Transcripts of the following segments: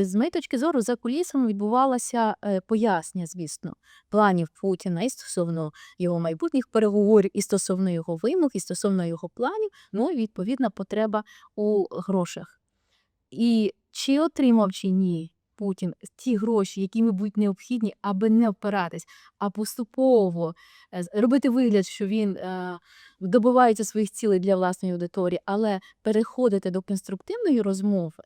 З моєї точки зору, за кулісами відбувалося е, пояснення, звісно, планів Путіна і стосовно його майбутніх переговорів, і стосовно його вимог, і стосовно його планів, ну і відповідна потреба у грошах. І чи отримав чи ні Путін ті гроші, які будуть необхідні, аби не опиратись, а поступово е, робити вигляд, що він е, добивається своїх цілей для власної аудиторії, але переходити до конструктивної розмови,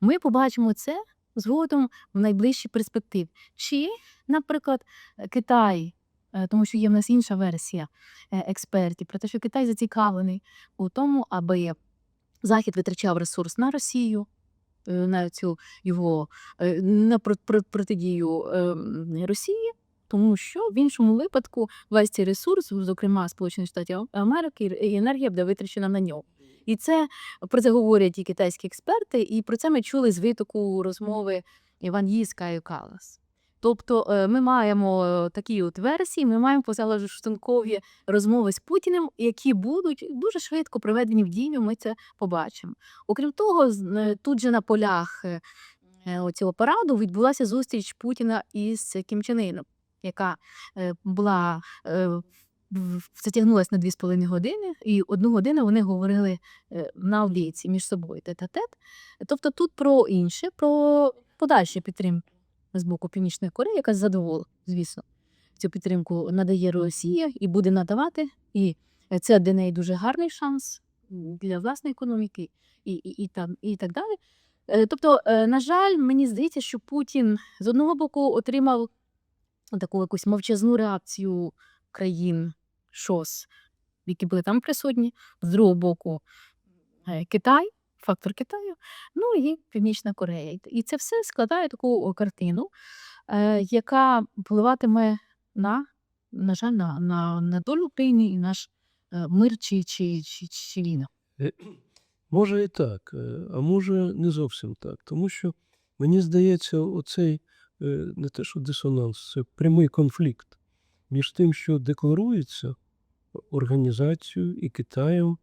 ми побачимо це згодом в найближчій перспективі. Чи, наприклад, е, Китай, е, тому що є в нас інша версія е, експертів, про те, що Китай зацікавлений у тому, аби Захід витрачав ресурс на Росію, е, на цю його е, на про- про- протидію е, Росії. Тому що в іншому випадку весь цей ресурс, зокрема Сполучених Штатів Америки, і енергія буде витрачена на нього. І це про це говорять і китайські експерти, і про це ми чули з витоку розмови Іван Їска і Калас. Тобто е, ми маємо е, такі от версії, ми маємо позаштункові розмови з Путіним, які будуть дуже швидко приведені в дію. Ми це побачимо. Окрім того, е, тут же на полях цього параду відбулася зустріч Путіна із Кім Чен Іном, яка була е, в- затягнулася на 2,5 години, і одну годину вони говорили е, на аудієці між собою тет-а-тет. Тобто тут про інше, про подальшу підтримку з боку Північної Кореї, яка задоволена, звісно, цю підтримку надає Росія і буде надавати. І це для неї дуже гарний шанс для власної економіки і, і, і, там, і так далі. Е, Тобто, е, на жаль, мені здається, що Путін з одного боку отримав таку якусь мовчазну реакцію країн ШОС, які були там присутні, з другого боку е, Китай, фактор Китаю, ну і Північна Корея. І- це все складає таку картину, е, яка впливатиме на, на жаль, на, на, на долю України і наш е, мир чи, чи, чи, чи війна. Може і так, а може не зовсім так. Тому що мені здається, оцей не те, що дисонанс, це прямий конфлікт між тим, що декларується організацією і Китаєм,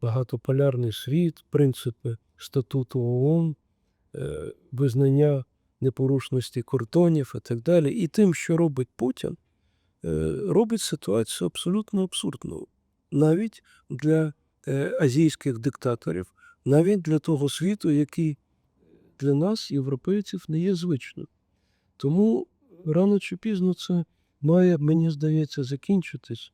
багатополярний світ, принципи статуту ООН, е, визнання непорушності кордонів і так далі, і тим, що робить Путін, е, робить ситуацію абсолютно абсурдною. Навіть для е, азійських диктаторів, навіть для того світу, який для нас, європейців, не є звичним. Тому рано чи пізно це має, мені здається, закінчитись.